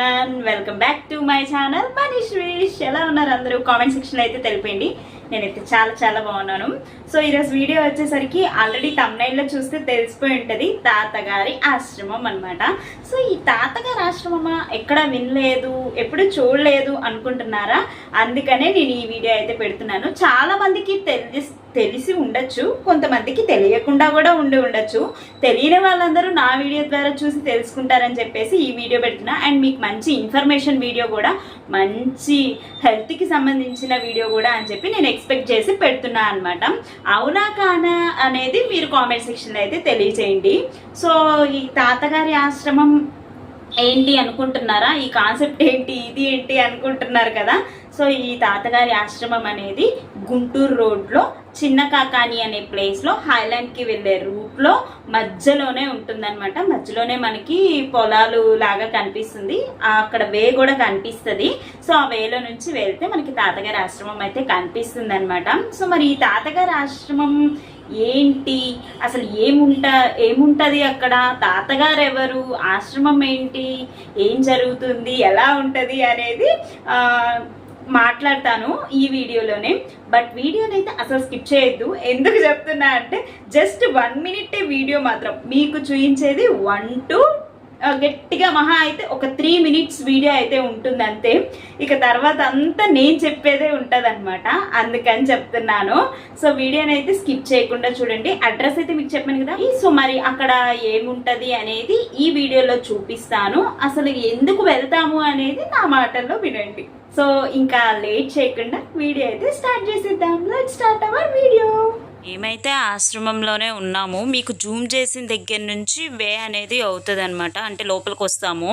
Everyone welcome back to my channel Manish wish ఎలా ఉన్నారు అందరూ? కామెంట్ సెక్షన్లో అయితే తెలిపండి నేనైతే చాలా చాలా బాగున్నాను. సో ఈరోజు వీడియో వచ్చేసరికి ఆల్రెడీ తమ్నైల్లో చూస్తే తెలిసిపోయి ఉంటుంది. తాతగారి ఆశ్రమం అనమాట సో ఈ తాతగారి ఆశ్రమమా ఎక్కడ వినలేదు ఎప్పుడు చూడలేదు అనుకుంటున్నారా? అందుకనే నేను ఈ వీడియో అయితే పెడుతున్నాను. చాలా మందికి తెలిసి తెలిసి ఉండొచ్చు కొంతమందికి తెలియకుండా కూడా ఉండి ఉండొచ్చు. తెలియని వాళ్ళందరూ నా వీడియో ద్వారా చూసి తెలుసుకుంటారని చెప్పేసి ఈ వీడియో పెడుతున్నా. అండ్ మీకు మంచి ఇన్ఫర్మేషన్ వీడియో కూడా మంచి హెల్త్కి సంబంధించిన వీడియో కూడా అని చెప్పి నేను ఎక్స్పెక్ట్ చేసి పెడుతున్నా అనమాట అవునా కానా అనేది మీరు కామెంట్ సెక్షన్లో అయితే తెలియచేయండి. సో ఈ తాతగారి ఆశ్రమం ఏంటి అనుకుంటున్నారా? ఈ కాన్సెప్ట్ ఏంటి? ఇది ఏంటి అనుకుంటున్నారు కదా? సో ఈ తాతగారి ఆశ్రమం అనేది గుంటూరు రోడ్లో చిన్న కాకాని అనే ప్లేస్లో హైలాండ్కి వెళ్ళే రూట్లో మధ్యలోనే ఉంటుందన్నమాట. మధ్యలోనే మనకి పొలాలు లాగా కనిపిస్తుంది. అక్కడ వే కూడా కనిపిస్తుంది. సో ఆ వేలో నుంచి వెళ్తే మనకి తాతగారి ఆశ్రమం అయితే కనిపిస్తుంది అనమాట సో మరి ఈ తాతగారి ఆశ్రమం ఏంటి? అసలు ఏముంట ఏముంటుంది అక్కడ? తాతగారు ఎవరు ఆశ్రమం ఏంటి? ఏం జరుగుతుంది? ఎలా ఉంటుంది అనేది మాట్లాడతాను ఈ వీడియోలోనే. బట్ వీడియోని అయితే అసలు స్కిప్ చేయొద్దు. ఎందుకు చెప్తున్నా అంటే జస్ట్ వన్ మినిట్ వీడియో మాత్రం మీకు చూపించేది వన్ టు గట్టిగా మహా అయితే ఒక త్రీ మినిట్స్ వీడియో అయితే ఉంటుంది అంతే ఇక తర్వాత అంతా నేను చెప్పేదే ఉంటుంది అనమాట అందుకని చెప్తున్నాను. సో వీడియోని అయితే స్కిప్ చేయకుండా చూడండి. అడ్రస్ అయితే మీకు చెప్పాను కదా. సో మరి అక్కడ ఏముంటది అనేది ఈ వీడియోలో చూపిస్తాను. అసలు ఎందుకు వెళ్తాము అనేది నా మాటల్లో వినండి. సో ఇంకా లేట్ చేయకుండా వీడియో అయితే స్టార్ట్ చేసేద్దాం. లెట్ స్టార్ట్ అవర్ వీడియో మేమైతే ఆశ్రమంలోనే ఉన్నాము మీకు జూమ్ చేసిన దగ్గర నుంచి వే అనేది అవుతుంది అనమాట అంటే లోపలికి వస్తాము.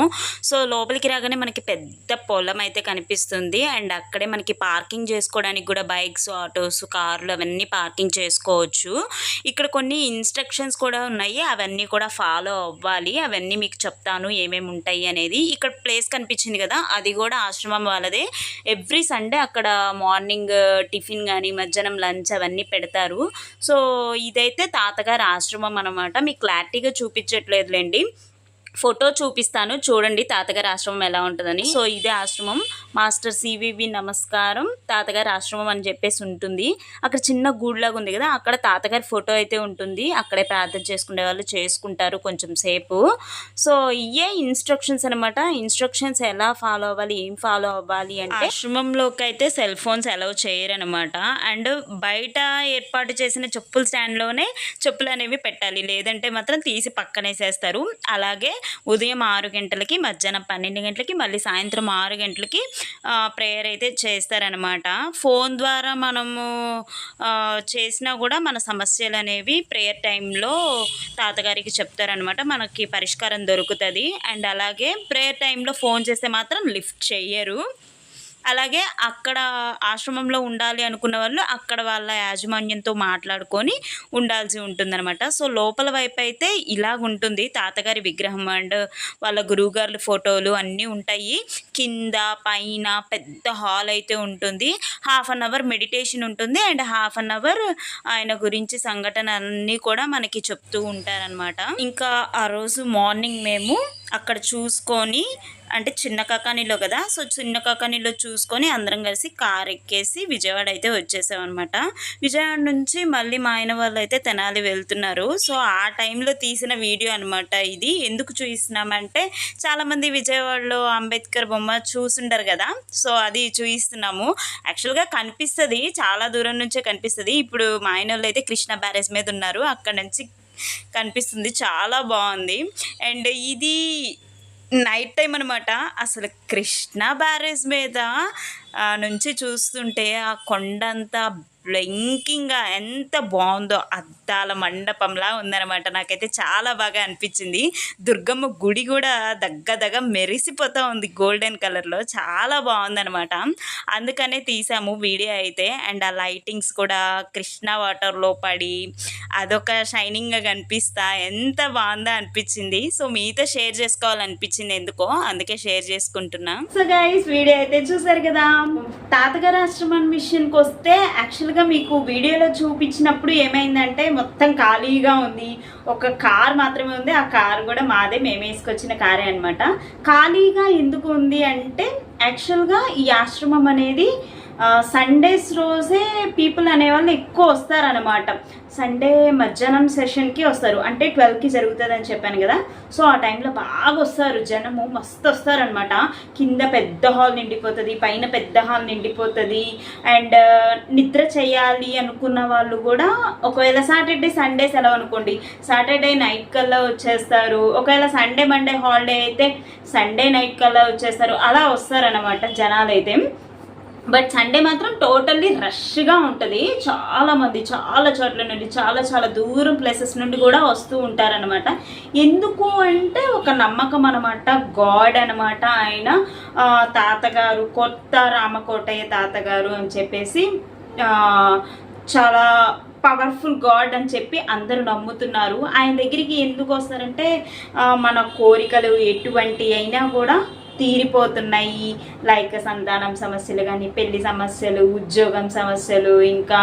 సో లోపలికి రాగానే మనకి పెద్ద పొలం అయితే కనిపిస్తుంది. అండ్ అక్కడే మనకి పార్కింగ్ చేసుకోవడానికి కూడా బైక్స్ ఆటోస్ కార్లు అవన్నీ పార్కింగ్ చేసుకోవచ్చు. ఇక్కడ కొన్ని ఇన్స్ట్రక్షన్స్ కూడా ఉన్నాయి. అవన్నీ కూడా ఫాలో అవ్వాలి. అవన్నీ మీకు చెప్తాను ఏమేమి ఉంటాయి అనేది. ఇక్కడ ప్లేస్ కనిపించింది కదా అది కూడా ఆశ్రమం వాళ్ళదే. ఎవ్రీ సండే అక్కడ మార్నింగ్ టిఫిన్ కానీ మధ్యాహ్నం లంచ్ అవన్నీ పెడతారు. సో ఇదైతే తాతగారి ఆశ్రమం అనమాట మీకు క్లారిటీగా చూపించట్లేదులేండి. ఫోటో చూపిస్తాను. చూడండి తాతగారి ఆశ్రమం ఎలా ఉంటుందని. సో ఇదే ఆశ్రమం. మాస్టర్ సివివి నమస్కారం. తాతగారి ఆశ్రమం అని చెప్పేసి ఉంటుంది. అక్కడ చిన్న గూడులాగా ఉంది కదా అక్కడ తాతగారి ఫోటో అయితే ఉంటుంది. అక్కడే ప్రార్థన చేసుకునే వాళ్ళు చేసుకుంటారు కొంచెం సేపు. సో ఇయే ఇన్స్ట్రక్షన్స్ అనమాట ఇన్స్ట్రక్షన్స్ ఎలా ఫాలో అవ్వాలి? ఏం ఫాలో అవ్వాలి అంటే ఆశ్రమంలోకి అయితే సెల్ ఫోన్స్ అలౌ చేయరనమాట అండ్ బయట ఏర్పాటు చేసిన చెప్పుల స్టాండ్లోనే చెప్పులు అనేవి పెట్టాలి. లేదంటే మాత్రం తీసి పక్కనేసేస్తారు. అలాగే ఉదయం ఆరు గంటలకి మధ్యాహ్నం పన్నెండు గంటలకి మళ్ళీ సాయంత్రం ఆరు గంటలకి ప్రేయర్ అయితే చేస్తారనమాట ఫోన్ ద్వారా మనము చేసినా కూడా మన సమస్యలు అనేవి ప్రేయర్ టైంలో తాతగారికి చెప్తారనమాట మనకి పరిష్కారం దొరుకుతుంది. అండ్ అలాగే ప్రేయర్ టైంలో ఫోన్ చేస్తే మాత్రం లిఫ్ట్ చెయ్యరు. అలాగే అక్కడ ఆశ్రమంలో ఉండాలి అనుకున్న వాళ్ళు అక్కడ వాళ్ళ యాజమాన్యంతో మాట్లాడుకొని ఉండాల్సి ఉంటుందన్నమాట. సో లోపల వైపు అయితే ఇలాగుంటుంది తాతగారి విగ్రహం అండ్ వాళ్ళ గురువుగారుల ఫోటోలు అన్నీ ఉంటాయి. కింద పైన పెద్ద హాల్ అయితే ఉంటుంది. హాఫ్ అన్ అవర్ మెడిటేషన్ ఉంటుంది. అండ్ హాఫ్ అన్ అవర్ ఆయన గురించి సంఘటన అన్నీ కూడా మనకి చెప్తూ ఉంటారనమాట ఇంకా ఆ రోజు మార్నింగ్ మేము అక్కడ చూసుకొని అంటే చిన్న కాకానీలో కదా? సో చిన్న కాకానీలో చూసుకొని అందరం కలిసి కార్ ఎక్కేసి విజయవాడ అయితే వచ్చేసామన్నమాట విజయవాడ నుంచి మళ్ళీ మా ఆయన వాళ్ళు అయితే తెనాలి వెళ్తున్నారు. సో ఆ టైంలో తీసిన వీడియో అనమాట ఇది. ఎందుకు చూపిస్తున్నామంటే చాలామంది విజయవాడలో అంబేద్కర్ బొమ్మ చూసుండరు కదా? సో అది చూపిస్తున్నాము యాక్చువల్గా కనిపిస్తుంది చాలా దూరం నుంచే కనిపిస్తుంది. ఇప్పుడు మా ఆయన వాళ్ళు అయితే కృష్ణ బ్యారేజ్ మీద ఉన్నారు. అక్కడ నుంచి కనిపిస్తుంది. చాలా బాగుంది. అండ్ ఇది నైట్ టైం అనమాట అసలు కృష్ణ బ్యారేజ్ మీద నుంచి చూస్తుంటే ఆ కొండ అంతా బ్లింకింగ్గా ఎంత బాగుందో అద్దాల మండపంలా ఉందన్నమాట. నాకైతే చాలా బాగా అనిపించింది. దుర్గమ్మ గుడి కూడా దగ్గ దగ్గ మెరిసిపోతూ ఉంది గోల్డెన్ కలర్లో. చాలా బాగుందన్నమాట. అందుకనే తీసాము వీడియో అయితే. అండ్ ఆ లైటింగ్స్ కూడా కృష్ణ వాటర్లో పడి అదొక షైనింగ్గా కనిపిస్తా. ఎంత బాగుందో అనిపించింది. సో మీతో షేర్ చేసుకోవాలనిపించింది ఎందుకో అందుకే షేర్ చేసుకుంటున్నా. సో గైస్ వీడియో అయితే చూసారు కదా? తాతగారి ఆశ్రమం విషయానికి వస్తే యాక్చువల్గా మీకు వీడియోలో చూపించినప్పుడు ఏమైందంటే మొత్తం ఖాళీగా ఉంది. ఒక కార్ మాత్రమే ఉంది. ఆ కార్ కూడా మాదే మేము వేసుకొచ్చిన కారే అనమాట ఖాళీగా ఎందుకు ఉంది అంటే యాక్చువల్గా ఈ ఆశ్రమం అనేది సండేస్ రోజే పీపుల్ అనేవాళ్ళు ఎక్కువ వస్తారనమాట సండే మధ్యాహ్నం సెషన్కి వస్తారు. అంటే ట్వెల్వ్కి జరుగుతుంది అని చెప్పాను కదా. సో ఆ టైంలో బాగా వస్తారు. జనము మస్తు వస్తారనమాట కింద పెద్ద హాల్ నిండిపోతుంది పైన పెద్ద హాల్ నిండిపోతుంది. అండ్ నిద్ర చేయాలి అనుకున్న వాళ్ళు కూడా ఒకవేళ సాటర్డే సండే సెలవు అనుకోండి. సాటర్డే నైట్ కల్లా వచ్చేస్తారు. ఒకవేళ సండే మండే హాలిడే అయితే సండే నైట్ కల్లా వచ్చేస్తారు. అలా వస్తారనమాట జనాలు అయితే బట్ సండే మాత్రం టోటల్లీ రష్గా ఉంటుంది. చాలామంది చాలా చోట్ల నుండి చాలా చాలా దూరం ప్లేసెస్ నుండి కూడా వస్తూ ఉంటారనమాట ఎందుకు అంటే ఒక నమ్మకం అనమాట గాడ్ అనమాట ఆయన తాతగారు కొత్త రామకోటయ్య తాతగారు అని చెప్పేసి చాలా పవర్ఫుల్ గాడ్ అని చెప్పి అందరూ నమ్ముతున్నారు. ఆయన దగ్గరికి ఎందుకు వస్తారంటే మన కోరికలు ఎటువంటి అయినా కూడా తీరిపోతున్నాయి. లైక్ సంతానం సమస్యలు కానీ పెళ్ళి సమస్యలు ఉద్యోగం సమస్యలు ఇంకా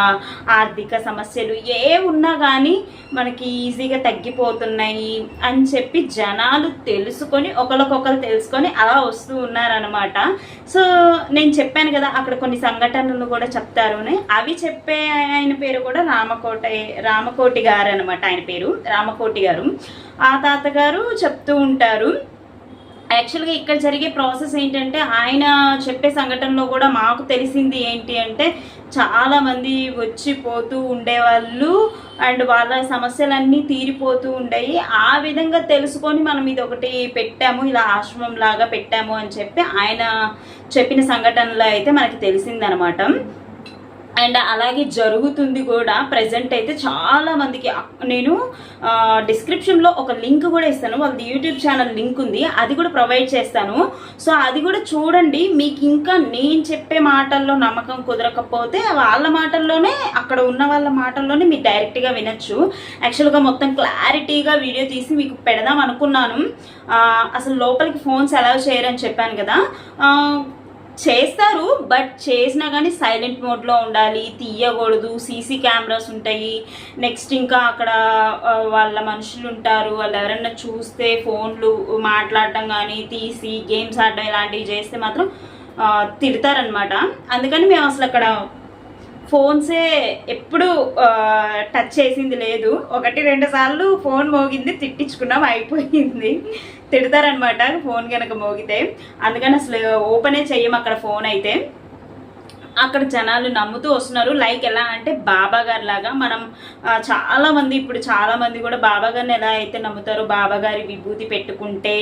ఆర్థిక సమస్యలు ఏ ఉన్నా కానీ మనకి ఈజీగా తగ్గిపోతున్నాయి అని చెప్పి జనాలు తెలుసుకొని ఒకరికొకరు తెలుసుకొని అలా వస్తూ ఉన్నారనమాట సో నేను చెప్పాను కదా అక్కడ కొన్ని సంఘటనలు కూడా చెప్తారు అవి చెప్పే ఆయన పేరు కూడా రామకోట రామకోటి గారు అనమాట ఆయన పేరు రామకోటి గారు. ఆ తాతగారు చెప్తూ ఉంటారు యాక్చువల్గా ఇక్కడ జరిగే ప్రాసెస్ ఏంటంటే ఆయన చెప్పే సంఘటనలో కూడా మాకు తెలిసింది ఏంటి అంటే చాలామంది వచ్చి పోతూ ఉండేవాళ్ళు అండ్ వాళ్ళ సమస్యలన్నీ తీరిపోతూ ఉండేవి ఆ విధంగా తెలుసుకొని మనం ఇది ఒకటి పెట్టాము ఇలా ఆశ్రమం లాగా పెట్టాము అని చెప్పి ఆయన చెప్పిన సంఘటనలో అయితే మనకి తెలిసిందనమాట. అండ్ అలాగే జరుగుతుంది కూడా. ప్రజెంట్ అయితే చాలా మందికి. నేను డిస్క్రిప్షన్లో ఒక లింక్ కూడా ఇస్తాను. వాళ్ళది యూట్యూబ్ ఛానల్ లింక్ ఉంది. అది కూడా ప్రొవైడ్ చేస్తాను. సో అది కూడా చూడండి. మీకు ఇంకా నేను చెప్పే మాటల్లో నమ్మకం కుదరకపోతే వాళ్ళ మాటల్లోనే అక్కడ ఉన్న వాళ్ళ మాటల్లోనే మీరు డైరెక్ట్గా వినొచ్చు. యాక్చువల్గా మొత్తం క్లారిటీగా వీడియో తీసి మీకు పెడదాం అనుకున్నాను. అసలు లోపలికి ఫోన్స్ అలౌ చేయరని చెప్పాను కదా. చేస్తారు బట్ చేసినా కానీ సైలెంట్ మోడ్లో ఉండాలి తీయకూడదు సీసీ కెమెరాస్ ఉంటాయి. నెక్స్ట్ ఇంకా అక్కడ వాళ్ళ మనుషులు ఉంటారు. వాళ్ళు ఎవరైనా చూస్తే ఫోన్లు మాట్లాడటం కానీ తీసి గేమ్స్ ఆడడం ఇలాంటివి చేస్తే మాత్రం తిడతారనమాట అందుకని మేము అసలు అక్కడ ఫోన్సే ఎప్పుడు టచ్ చేసింది లేదు. ఒకటి రెండు సార్లు ఫోన్ మోగింది తిట్టించుకున్నాం అయిపోయింది. తిడతారనమాట ఫోన్ కనుక మోగితే. అందుకని అసలు ఓపెనే చెయ్యం అక్కడ ఫోన్ అయితే. అక్కడ జనాలు నమ్ముతూ వస్తున్నారు. లైక్ ఎలా అంటే బాబా గారి లాగా మనం చాలా మంది ఇప్పుడు చాలా మంది కూడా బాబా గారిని ఎలా అయితే నమ్ముతారో బాబా గారి విభూతి పెట్టుకుంటే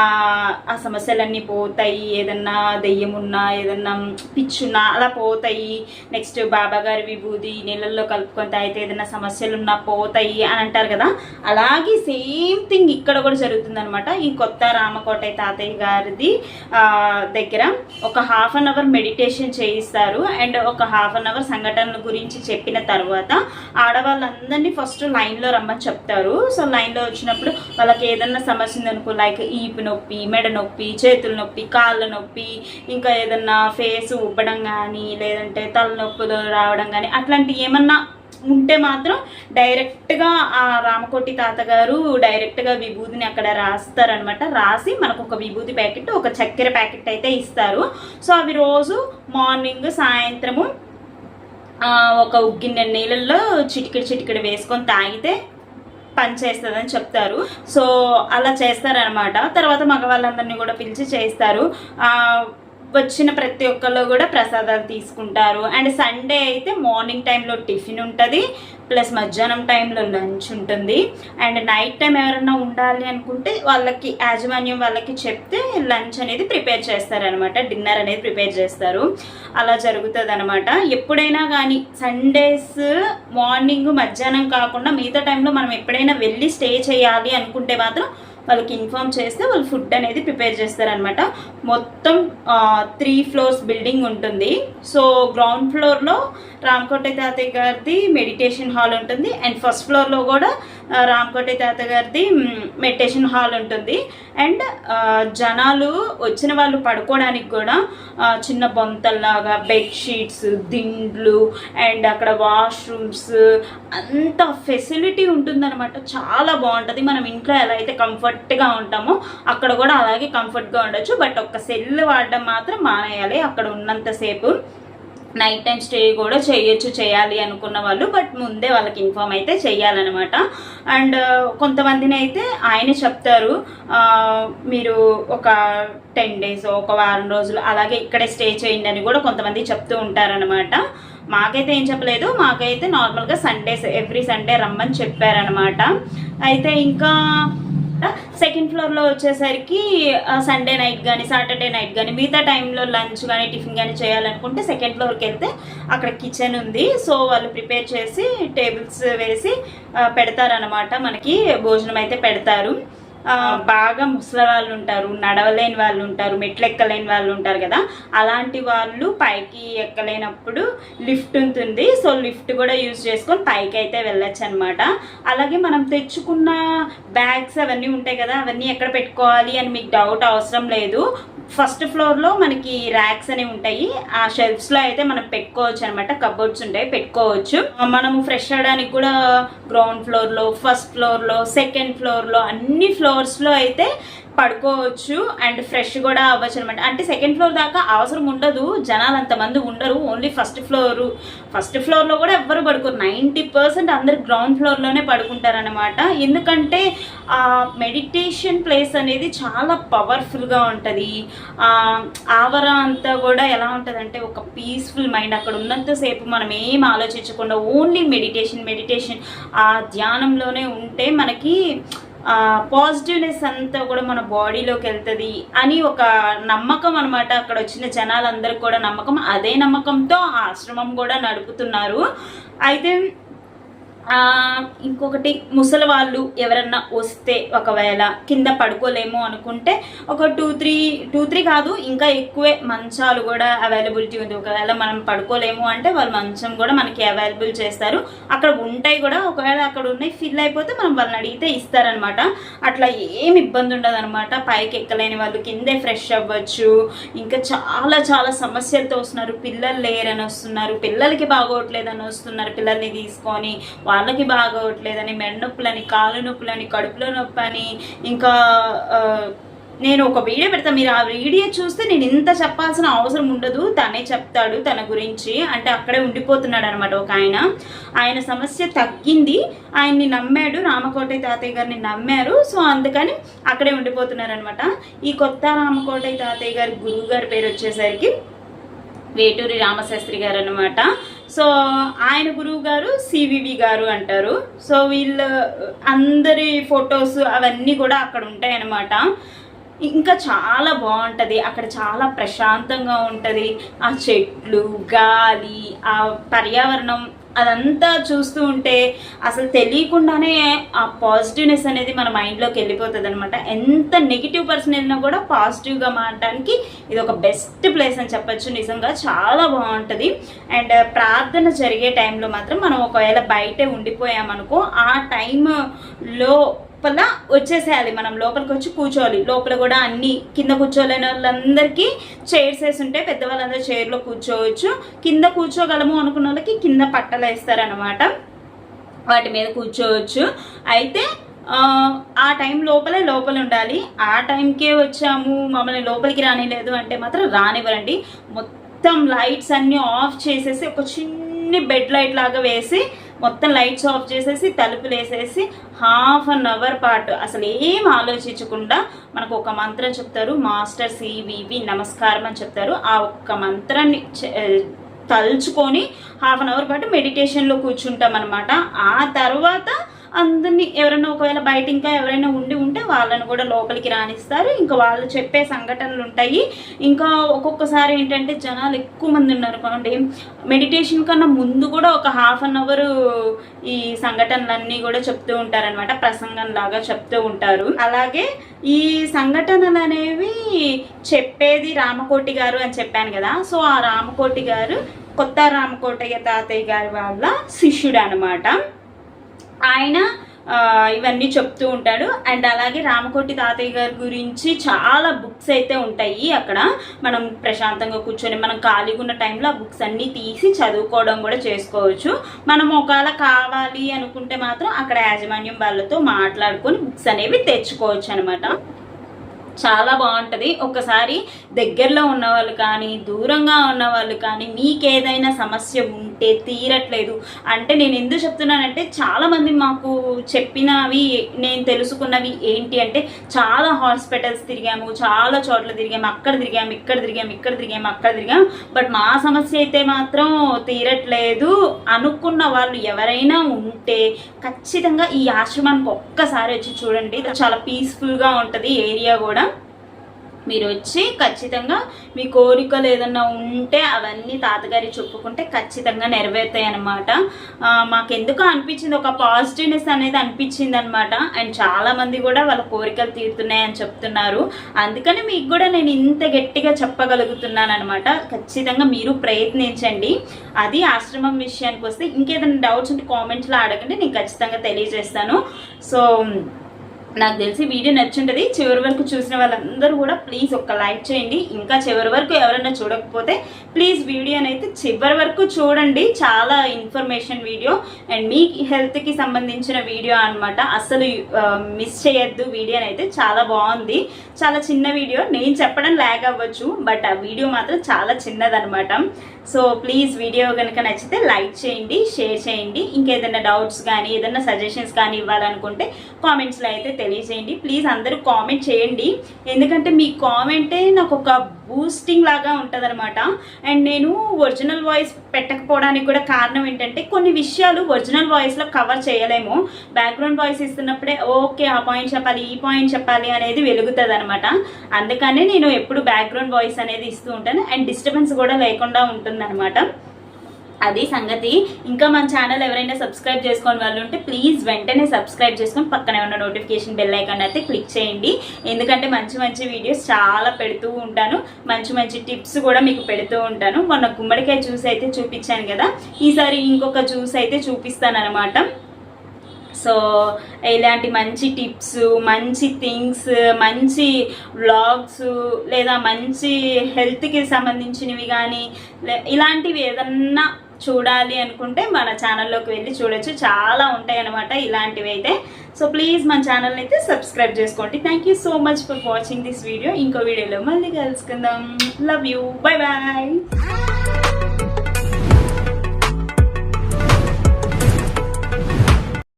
ఆ సమస్యలన్నీ పోతాయి. ఏదన్నా దెయ్యం ఉన్నా ఏదన్నా పిచ్చున్నా అలా పోతాయి. నెక్స్ట్ బాబా గారి విభూతి నీళ్ళల్లో కలుపుకొని తాగితే ఏదైనా సమస్యలు ఉన్నా పోతాయి అని అంటారు కదా. అలాగే సేమ్ థింగ్ ఇక్కడ కూడా జరుగుతుంది అనమాట ఈ కొత్త రామకోటయ్య తాతయ్య గారిది దగ్గర ఒక హాఫ్ అన్ అవర్ మెడిటేషన్ చేయిస్తారు. అండ్ ఒక హాఫ్ అన్ అవర్ సంఘటనల గురించి చెప్పిన తర్వాత ఆడవాళ్ళందరినీ ఫస్ట్ లైన్లో రమ్మని చెప్తారు. సో లైన్లో వచ్చినప్పుడు వాళ్ళకి ఏదన్నా సమస్య ఉందనుకో లైక్ ఈపు నొప్పి మెడ నొప్పి చేతుల నొప్పి కాళ్ళ నొప్పి ఇంకా ఏదన్నా ఫేస్ ఉబ్బడం కానీ లేదంటే తలనొప్పులు రావడం కానీ అట్లాంటి ఏమన్నా ఉంటే మాత్రం డైరెక్ట్గా ఆ రామకోటి తాతగారు డైరెక్ట్గా విభూతిని అక్కడ రాస్తారనమాట రాసి మనకు ఒక విభూతి ప్యాకెట్ ఒక చక్కెర ప్యాకెట్ అయితే ఇస్తారు. సో అవి రోజు మార్నింగ్ సాయంత్రము ఒక ఉగ్గిన్న నీళ్ళల్లో చిటికిడి చిటికిడి వేసుకొని తాగితే పనిచేస్తుందని చెప్తారు. సో అలా చేస్తారనమాట తర్వాత మగవాళ్ళందరినీ కూడా పిలిచి చేస్తారు. వచ్చిన ప్రతి ఒక్కళ్ళు కూడా ప్రసాదాలు తీసుకుంటారు. అండ్ సండే అయితే మార్నింగ్ టైంలో టిఫిన్ ఉంటుంది. ప్లస్ మధ్యాహ్నం టైంలో లంచ్ ఉంటుంది. అండ్ నైట్ టైం ఎవరైనా ఉండాలి అనుకుంటే వాళ్ళకి యాజమాన్యం వాళ్ళకి చెప్తే లంచ్ అనేది ప్రిపేర్ చేస్తారనమాట. డిన్నర్ అనేది ప్రిపేర్ చేస్తారు. అలా జరుగుతుంది అనమాట ఎప్పుడైనా కానీ సండేస్ మార్నింగ్ మధ్యాహ్నం కాకుండా మిగతా టైంలో మనం ఎప్పుడైనా వెళ్ళి స్టే చేయాలి అనుకుంటే మాత్రం వాళ్ళకి ఇన్ఫామ్ చేస్తే వాళ్ళు ఫుడ్ అనేది ప్రిపేర్ చేస్తారనమాట మొత్తం త్రీ ఫ్లోర్స్ బిల్డింగ్ ఉంటుంది. సో గ్రౌండ్ ఫ్లోర్లో రామకోట తాతయ్య గారిది మెడిటేషన్ హాల్ ఉంటుంది. అండ్ ఫస్ట్ ఫ్లోర్లో కూడా రామకోట తాత తాతయ్య గారిది మెడిటేషన్ హాల్ ఉంటుంది. అండ్ జనాలు వచ్చిన వాళ్ళు పడుకోవడానికి కూడా చిన్న బొంతల్లాగా బెడ్షీట్స్ దిండ్లు అండ్ అక్కడ వాష్రూమ్స్ అంత ఫెసిలిటీ ఉంటుందన్నమాట. చాలా బాగుంటుంది. మనం ఇంట్లో ఎలా అయితే కంఫర్ట్గా ఉంటామో అక్కడ కూడా అలాగే కంఫర్ట్గా ఉండొచ్చు. బట్ ఒక్క సెల్ వాడడం మాత్రం మానేయాలి. అక్కడ ఉన్నంతసేపు నైట్ టైం స్టే కూడా చేయొచ్చు చేయాలి అనుకున్న వాళ్ళు బట్ ముందే వాళ్ళకి ఇన్ఫామ్ అయితే చేయాలన్నమాట. అండ్ కొంతమందిని అయితే ఆయన చెప్తారు మీరు ఒక టెన్ డేస్ ఒక వారం రోజులు అలాగే ఇక్కడే స్టే చేయండి అని కూడా కొంతమంది చెప్తూ ఉంటారనమాట మాకైతే ఏం చెప్పలేదు మాకైతే నార్మల్గా సండేస్ ఎవ్రీ సండే రమ్మని చెప్పారనమాట అయితే ఇంకా సెకండ్ ఫ్లోర్లో వచ్చేసరికి సండే నైట్ కానీ సాటర్డే నైట్ కానీ మిగతా టైంలో లంచ్ కానీ టిఫిన్ కానీ చేయాలనుకుంటే సెకండ్ ఫ్లోర్కి వెళ్తే అక్కడ కిచెన్ ఉంది. సో వాళ్ళు ప్రిపేర్ చేసి టేబుల్స్ వేసి పెడతారనమాట మనకి భోజనం అయితే పెడతారు. బాగా ముసలి వాళ్ళు ఉంటారు నడవలేని వాళ్ళు ఉంటారు మెట్లు ఎక్కలేని వాళ్ళు ఉంటారు కదా అలాంటి వాళ్ళు పైకి ఎక్కలేనప్పుడు లిఫ్ట్ ఉంటుంది. సో లిఫ్ట్ కూడా యూజ్ చేసుకొని పైకి అయితే వెళ్ళొచ్చు అనమాట అలాగే మనం తెచ్చుకున్న బ్యాగ్స్ అవన్నీ ఉంటాయి కదా అవన్నీ ఎక్కడ పెట్టుకోవాలి అని మీకు డౌట్ అవసరం లేదు. ఫస్ట్ ఫ్లోర్లో మనకి ర్యాక్స్ అనేవి ఉంటాయి. ఆ షెల్ఫ్స్లో అయితే మనం పెట్టుకోవచ్చు అనమాట కబోర్డ్స్ ఉంటాయి పెట్టుకోవచ్చు. మనము ఫ్రెష్ అవడానికి కూడా గ్రౌండ్ ఫ్లోర్లో ఫస్ట్ ఫ్లోర్లో సెకండ్ ఫ్లోర్లో అన్ని ఫ్లోర్స్లో అయితే పడుకోవచ్చు అండ్ ఫ్రెష్ కూడా అవ్వచ్చు అనమాట అంటే సెకండ్ ఫ్లోర్ దాకా అవసరం ఉండదు. జనాలు అంతమంది ఉండరు. ఓన్లీ ఫస్ట్ ఫ్లోర్ ఫస్ట్ ఫ్లోర్లో కూడా ఎవ్వరు పడుకోరు. నైంటీ పర్సెంట్ అందరు గ్రౌండ్ ఫ్లోర్లోనే పడుకుంటారనమాట ఎందుకంటే ఆ మెడిటేషన్ ప్లేస్ అనేది చాలా పవర్ఫుల్గా ఉంటుంది. ఆవర అంతా కూడా ఎలా ఉంటుంది అంటే ఒక పీస్ఫుల్ మైండ్ అక్కడ ఉన్నంతసేపు మనం ఏం ఆలోచించకుండా ఓన్లీ మెడిటేషన్ మెడిటేషన్ ఆ ధ్యానంలోనే ఉంటే మనకి పాజిటివ్నెస్ అంతా కూడా మన బాడీలోకి వెళ్తుంది అని ఒక నమ్మకం అనమాట అక్కడ వచ్చిన జనాలందరికీ కూడా నమ్మకం. అదే నమ్మకంతో ఆ ఆశ్రమం కూడా నడుపుతున్నారు. అయితే ఇంకొకటి ముసలి వాళ్ళు ఎవరన్నా వస్తే ఒకవేళ కింద పడుకోలేము అనుకుంటే ఒక టూ త్రీ టూ త్రీ కాదు ఇంకా ఎక్కువే మంచాలు కూడా అవైలబిలిటీ ఉంది. ఒకవేళ మనం పడుకోలేము అంటే వాళ్ళు మంచం కూడా మనకి అవైలబుల్ చేస్తారు. అక్కడ ఉంటాయి కూడా ఒకవేళ అక్కడ ఉన్నాయి ఫిల్ అయిపోతే మనం వాళ్ళని అడిగితే ఇస్తారనమాట. అట్లా ఏం ఇబ్బంది ఉండదు అనమాట పైకి ఎక్కలేని వాళ్ళు కిందే ఫ్రెష్ అవ్వచ్చు. ఇంకా చాలా చాలా సమస్యలతో వస్తున్నారు. పిల్లలు లేరని వస్తున్నారు. పిల్లలకి బాగోట్లేదని వస్తున్నారు. పిల్లల్ని తీసుకొని వాళ్ళకి బాగోవట్లేదని మెడ నొప్పులని కాళ్ళు నొప్పులని కడుపులో నొప్పి అని ఇంకా నేను ఒక వీడియో పెడతాను మీరు ఆ వీడియో చూస్తే నేను ఇంత చెప్పాల్సిన అవసరం ఉండదు. తనే చెప్తాడు తన గురించి. అంటే అక్కడే ఉండిపోతున్నాడు అనమాట ఒక ఆయన. ఆయన సమస్య తగ్గింది. ఆయన్ని నమ్మాడు. రామకోటయ్య తాతయ్య గారిని నమ్మారు. సో అందుకని అక్కడే ఉండిపోతున్నారు అనమాట ఈ కొత్త రామకోటయ్య తాతయ్య గారి గురువు గారి పేరు వచ్చేసరికి వేటూరి రామశాస్త్రి గారు అనమాట సో ఆయన గురువు గారు సివివి గారు అంటారు. సో వీళ్ళ అందరి ఫొటోస్ అవన్నీ కూడా అక్కడ ఉంటాయన్నమాట. ఇంకా చాలా బాగుంటుంది. అక్కడ చాలా ప్రశాంతంగా ఉంటుంది. ఆ చెట్లు గాలి ఆ పర్యావరణం అదంతా చూస్తూ ఉంటే అసలు తెలియకుండానే ఆ పాజిటివ్నెస్ అనేది మన మైండ్లోకి వెళ్ళిపోతుంది అనమాట ఎంత నెగిటివ్ పర్సన్ వెళ్ళినా కూడా పాజిటివ్గా మారడానికి ఇది ఒక బెస్ట్ ప్లేస్ అని చెప్పచ్చు. నిజంగా చాలా బాగుంటుంది. అండ్ ప్రార్థన జరిగే టైంలో మాత్రం మనం ఒకవేళ బయటే ఉండిపోయామనుకో ఆ టైంలో లోపల వచ్చేసేయాలి. మనం లోపలికి వచ్చి కూర్చోవాలి. లోపల కూడా అన్ని కింద కూర్చోలేని వాళ్ళందరికీ చైర్స్ వేసి ఉంటే పెద్దవాళ్ళందరూ చైర్లో కూర్చోవచ్చు. కింద కూర్చోగలము అనుకున్న వాళ్ళకి కింద పట్టలు వేస్తారనమాట వాటి మీద కూర్చోవచ్చు. అయితే ఆ, ఆ టైం లోపలే లోపల ఉండాలి. ఆ టైంకే వచ్చాము. మమ్మల్ని లోపలికి రానిలేదు అంటే మాత్రం రానివ్వరండి. మొత్తం లైట్స్ అన్నీ ఆఫ్ చేసేసి ఒక చిన్ని బెడ్ లైట్ లాగా వేసి మొత్తం లైట్స్ ఆఫ్ చేసేసి తలుపులు వేసేసి హాఫ్ అన్ అవర్ పాటు అసలు ఏం ఆలోచించకుండా మనకు ఒక మంత్రం చెప్తారు మాస్టర్ సివివి నమస్కారం అని చెప్తారు. ఆ ఒక్క మంత్రాన్ని చె- తలుచుకొని హాఫ్ అన్ అవర్ పాటు మెడిటేషన్లో కూర్చుంటాం అనమాట ఆ తర్వాత అందరినీ ఎవరైనా ఒకవేళ బయట ఇంకా ఎవరైనా ఉండి ఉంటే వాళ్ళని కూడా లోపలికి రానిస్తారు. ఇంకా వాళ్ళు చెప్పే సంఘటనలు ఉంటాయి. ఇంకా ఒక్కొక్కసారి ఏంటంటే జనాలు ఎక్కువ మంది ఉన్నారు అనుకోండి మెడిటేషన్ కన్నా ముందు కూడా ఒక హాఫ్ అన్ అవర్ ఈ సంఘటనలన్నీ కూడా చెప్తూ ఉంటారనమాట ప్రసంగం లాగా చెప్తూ ఉంటారు. అలాగే ఈ సంఘటనలు అనేవి చెప్పేది రామకోటి గారు అని చెప్పాను కదా. సో ఆ రామకోటి గారు కొత్త రామకోటయ్య తాతయ్య గారి వాళ్ళ శిష్యుడు అనమాట ఆయన ఇవన్నీ చెప్తూ ఉంటాడు. అండ్ అలాగే రామకోటి తాతయ్య గారి గురించి చాలా బుక్స్ అయితే ఉంటాయి అక్కడ. మనం ప్రశాంతంగా కూర్చొని మనం ఖాళీగా ఉన్న టైంలో ఆ బుక్స్ అన్నీ తీసి చదువుకోవడం కూడా చేసుకోవచ్చు. మనం ఒకవేళ కావాలి అనుకుంటే మాత్రం అక్కడ యాజమాన్యం వాళ్ళతో మాట్లాడుకొని బుక్స్ అనేవి తెచ్చుకోవచ్చు అనమాట చాలా బాగుంటుంది. ఒకసారి దగ్గరలో ఉన్న వాళ్ళు కానీ దూరంగా ఉన్న వాళ్ళు కానీ మీకు ఏదైనా సమస్య ఉంటే తీరట్లేదు. అంటే నేను ఎందుకు చెప్తున్నానంటే చాలామంది మాకు చెప్పినవి నేను తెలుసుకున్నవి ఏంటి అంటే చాలా హాస్పిటల్స్ తిరిగాము చాలా చోట్ల తిరిగాము అక్కడ తిరిగాము ఇక్కడ తిరిగాము ఇక్కడ తిరిగాము అక్కడ తిరిగాము. బట్ మా సమస్య అయితే మాత్రం తీరట్లేదు అనుకున్న వాళ్ళు ఎవరైనా ఉంటే ఖచ్చితంగా ఈ ఆశ్రమానికి ఒక్కసారి వచ్చి చూడండి. చాలా పీస్ఫుల్గా ఉంటుంది ఏరియా కూడా. మీరు వచ్చి ఖచ్చితంగా మీ కోరికలు ఏదన్నా ఉంటే అవన్నీ తాతగారి చెప్పుకుంటే ఖచ్చితంగా నెరవేరుతాయి అనమాట మాకెందుకు అనిపించింది ఒక పాజిటివ్నెస్ అనేది అనిపించింది అనమాట అండ్ చాలామంది కూడా వాళ్ళ కోరికలు తీరుతున్నాయని చెప్తున్నారు. అందుకని మీకు కూడా నేను ఇంత గట్టిగా చెప్పగలుగుతున్నాను అనమాట ఖచ్చితంగా మీరు ప్రయత్నించండి. అది ఆశ్రమం విషయానికి వస్తే ఇంకేదైనా డౌట్స్ ఉంటే కామెంట్స్లో అడగండి నేను ఖచ్చితంగా తెలియజేస్తాను. సో నాకు తెలిసి వీడియో నచ్చుంటుంది. చివరి వరకు చూసిన వాళ్ళందరూ కూడా ప్లీజ్ ఒక్క లైక్ చేయండి. ఇంకా చివరి వరకు ఎవరైనా చూడకపోతే ప్లీజ్ వీడియోని అయితే చివరి వరకు చూడండి. చాలా ఇన్ఫర్మేషన్ వీడియో. అండ్ మీ హెల్త్కి సంబంధించిన వీడియో అనమాట అస్సలు మిస్ చేయొద్దు. వీడియోని అయితే చాలా బాగుంది. చాలా చిన్న వీడియో. నేను చెప్పడం ల్యాగ్ అవ్వచ్చు. బట్ ఆ వీడియో మాత్రం చాలా చిన్నదనమాట సో ప్లీజ్ వీడియో కనుక నచ్చితే లైక్ చేయండి షేర్ చేయండి. ఇంకేదైనా డౌట్స్ కానీ ఏదైనా సజెషన్స్ కానీ ఇవ్వాలనుకుంటే కామెంట్స్లో అయితే తెలియజేయండి. ప్లీజ్ అందరూ కామెంట్ చేయండి. ఎందుకంటే మీ కామెంటే నాకు ఒక బూస్టింగ్ లాగా ఉంటుంది అనమాట అండ్ నేను ఒరిజినల్ వాయిస్ పెట్టకపోవడానికి కూడా కారణం ఏంటంటే కొన్ని విషయాలు ఒరిజినల్ వాయిస్లో కవర్ చేయలేము. బ్యాక్గ్రౌండ్ వాయిస్ ఇస్తున్నప్పుడే ఓకే ఆ పాయింట్ చెప్పాలి ఈ పాయింట్ చెప్పాలి అనేది వెలుగుతుంది అనమాట అందుకనే నేను ఎప్పుడు బ్యాక్గ్రౌండ్ వాయిస్ అనేది ఇస్తూ ఉంటాను. అండ్ డిస్టర్బెన్స్ కూడా లేకుండా ఉంటుంది అది సంగతి. ఇంకా మన ఛానల్ ఎవరైనా సబ్స్క్రైబ్ చేసుకొని వాళ్ళు ఉంటే ప్లీజ్ వెంటనే సబ్స్క్రైబ్ చేసుకొని పక్కనే ఉన్న నోటిఫికేషన్ బెల్ ఐకాన్ అయితే క్లిక్ చేయండి. ఎందుకంటే మంచి మంచి వీడియోస్ చాలా పెడుతూ ఉంటాను. మంచి మంచి టిప్స్ కూడా మీకు పెడుతూ ఉంటాను. మొన్న గుమ్మడికాయ జ్యూస్ అయితే చూపించాను కదా. ఈసారి ఇంకొక జ్యూస్ అయితే చూపిస్తాను అనమాట సో ఇలాంటి మంచి టిప్స్ మంచి థింగ్స్ మంచి వ్లాగ్స్ లేదా మంచి హెల్త్కి సంబంధించినవి కానీ లే- ఇలాంటివి ఏదన్నా చూడాలి అనుకుంటే మన ఛానల్లోకి వెళ్ళి చూడొచ్చు. చాలా ఉంటాయి అనమాట ఇలాంటివి అయితే. సో ప్లీజ్ మన ఛానల్ని అయితే సబ్స్క్రైబ్ చేసుకోండి. Thank you so much for watching this video ఇంకో వీడియోలో మళ్ళీ కలుసుకుందాం. Love you bye bye